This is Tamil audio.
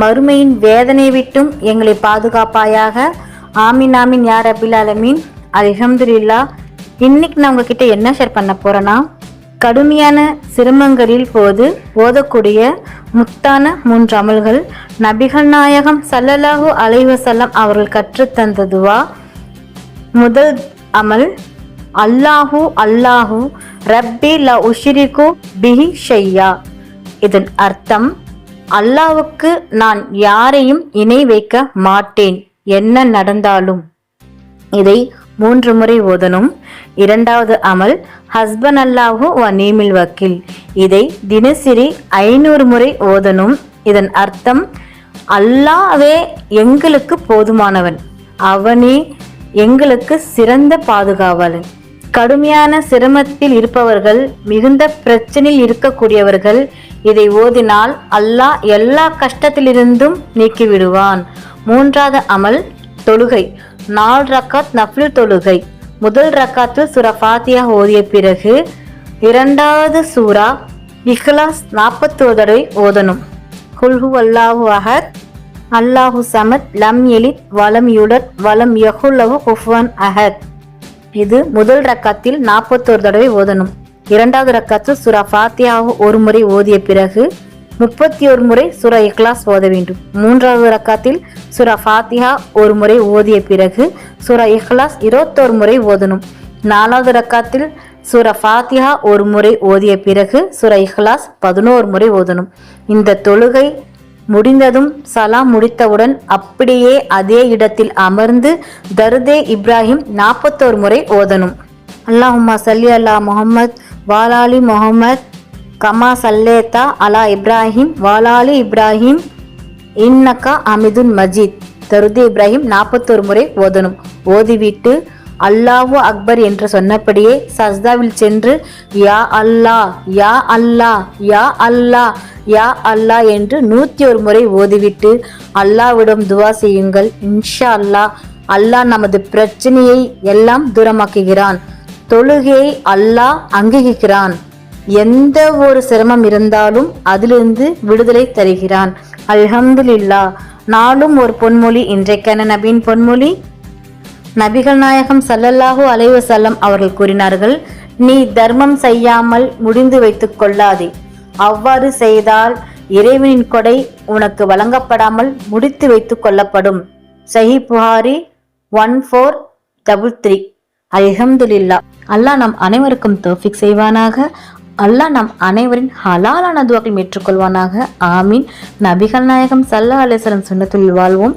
மறுமையின் வேதனை விட்டும் எங்களை பாதுகாப்பாயாக. ஆமீன் ஆமீன் யார் அபில் அலமீன் அல்ஹம்துலில்லா. இன்னைக்கு நான் உங்ககிட்ட என்ன ஷேர் பண்ண போறேன்னா கடுமையான சிரமங்களில் போது ஓதக்கூடிய முத்தான மூன்று அமல்கள். நபிகள் நாயகம் சல்லல்லாஹு அலைவசல்லம் அவர்கள் கற்றுத்தந்ததுவா முதல் அமல் அல்லாஹு அல்லாஹு ரப்பி ல உஷிரிகு பிஹி ஷையா. இதன் அர்த்தம் அல்லாவுக்கு நான் யாரையும் இணை வைக்க மாட்டேன். என்ன நடந்தாலும்? இதை மூன்று முறை ஓதனும் இரண்டாவது அமல் ஹஸ்பன் அல்லாஹு வ வக்கீல். இதை தினசரி ஐநூறு முறை ஓதனும் இதன் அர்த்தம் அல்லாவே எங்களுக்கு போதுமானவன். அவனே எங்களுக்கு சிறந்த பாதுகாவலன். கடுமையான சிரமத்தில் இருப்பவர்கள் மிகுந்த பிரச்சனையில் இருக்கக்கூடியவர்கள் இதை ஓதினால் அல்லாஹ் எல்லா கஷ்டத்திலிருந்தும் நீக்கிவிடுவான். மூன்றாவது அமல் தொழுகை. நாலு ரக்காத் நஃபில் தொழுகை. முதல் ரக்காத்தில் சூரா ஃபாத்தியா ஓதிய பிறகு இரண்டாவது சூரா இஹ்லாஸ் நாற்பத்தோரு தடவை ஓதணும். குல்ஹு அல்லாஹு அஹத் அல்லாஹு சமத் லம் எலித் வலம் யுலத் வலம் யஹுல்லவு குஃப்வான் அஹத். இது முதல் ரக்காத்தில் நாற்பத்தோரு தடவை ஓதணும். இரண்டாவது ரக்காத்தில் சுரா ஃபாத்தியாவை ஒரு முறை ஓதிய பிறகு முப்பத்தி ஒரு முறை சுரா இக்லாஸ் ஓத வேண்டும். மூன்றாவது ரக்காத்தில் சுரா ஃபாத்தியா ஒரு முறை ஓதிய பிறகு சுரா இக்லாஸ் இருபத்தோரு முறை ஓதணும். நாலாவது ரக்காத்தில் சுரா ஃபாத்தியா ஒரு முறை ஓதிய பிறகு சுரா இஹ்லாஸ் பதினோரு முறை ஓதணும். இந்த தொழுகை முடிந்ததும் சலாம் முடித்தவுடன் அப்படியே அதே இடத்தில் அமர்ந்து தருதே இப்ராஹிம் நாற்பத்தோரு முறை ஓதணும். அல்லாஹுமா சல்லி அல்லா முஹம்மத் வாலாலி முகமது கமா சல்லேத்தா அலா இப்ராஹிம் வாலாலி இப்ராஹிம் இன்னக்கா அமிதுன் மஜீத். தருதே இப்ராஹிம் நாற்பத்தோரு முறை ஓதணும். ஓதிவிட்டு அல்லாஹு அக்பர் என்று சொன்னபடியே சஸ்தாவில் சென்று யா அல்லாஹ் யா அல்லாஹ் யா அல்லாஹ் யா அல்லாஹ் என்று நூற்றி ஒரு முறை ஓதிவிட்டு அல்லாவிடம் துவா செய்யுங்கள். இன்ஷா அல்லாஹ் அல்லாஹ் நமது பிரச்சனையை எல்லாம் தூரமாக்குகிறான். தொழுகையை அல்லாஹ் அங்கீகரிக்கிறான். எந்த ஒரு சிரமம் இருந்தாலும் அதிலிருந்து விடுதலை தருகிறான். அல்ஹம்துலில்லா நாளும் ஒரு பொன்மொழி இன்றைக்கான நபியின் பொன்மொழி. நபிகள் நாயகம் சல்லல்லாஹு அலைவு செல்லம் அவர்கள் கூறினார்கள் நீ தர்மம் செய்யாமல் முடிந்து வைத்துக் கொள்ளாதே. அவ்வாறு செய்தால் இறைவனின் கொடை உனக்கு வழங்கப்படாமல் முடித்து வைத்துக் கொள்ளப்படும். Sahih Bukhari one four double three. அல்ஹம்துலில்லா. அல்லாஹ் நம் அனைவருக்கும் தோஃபிக் செய்வானாக. அல்லாஹ் நம் அனைவரின் ஹலாலான துவாக்கள் ஏற்றுக்கொள்வானாக. ஆமீன். நபிகள் நாயகம் சல்லா அலிஸ்லம் சுண்ணத்துள் வாழ்வோம்.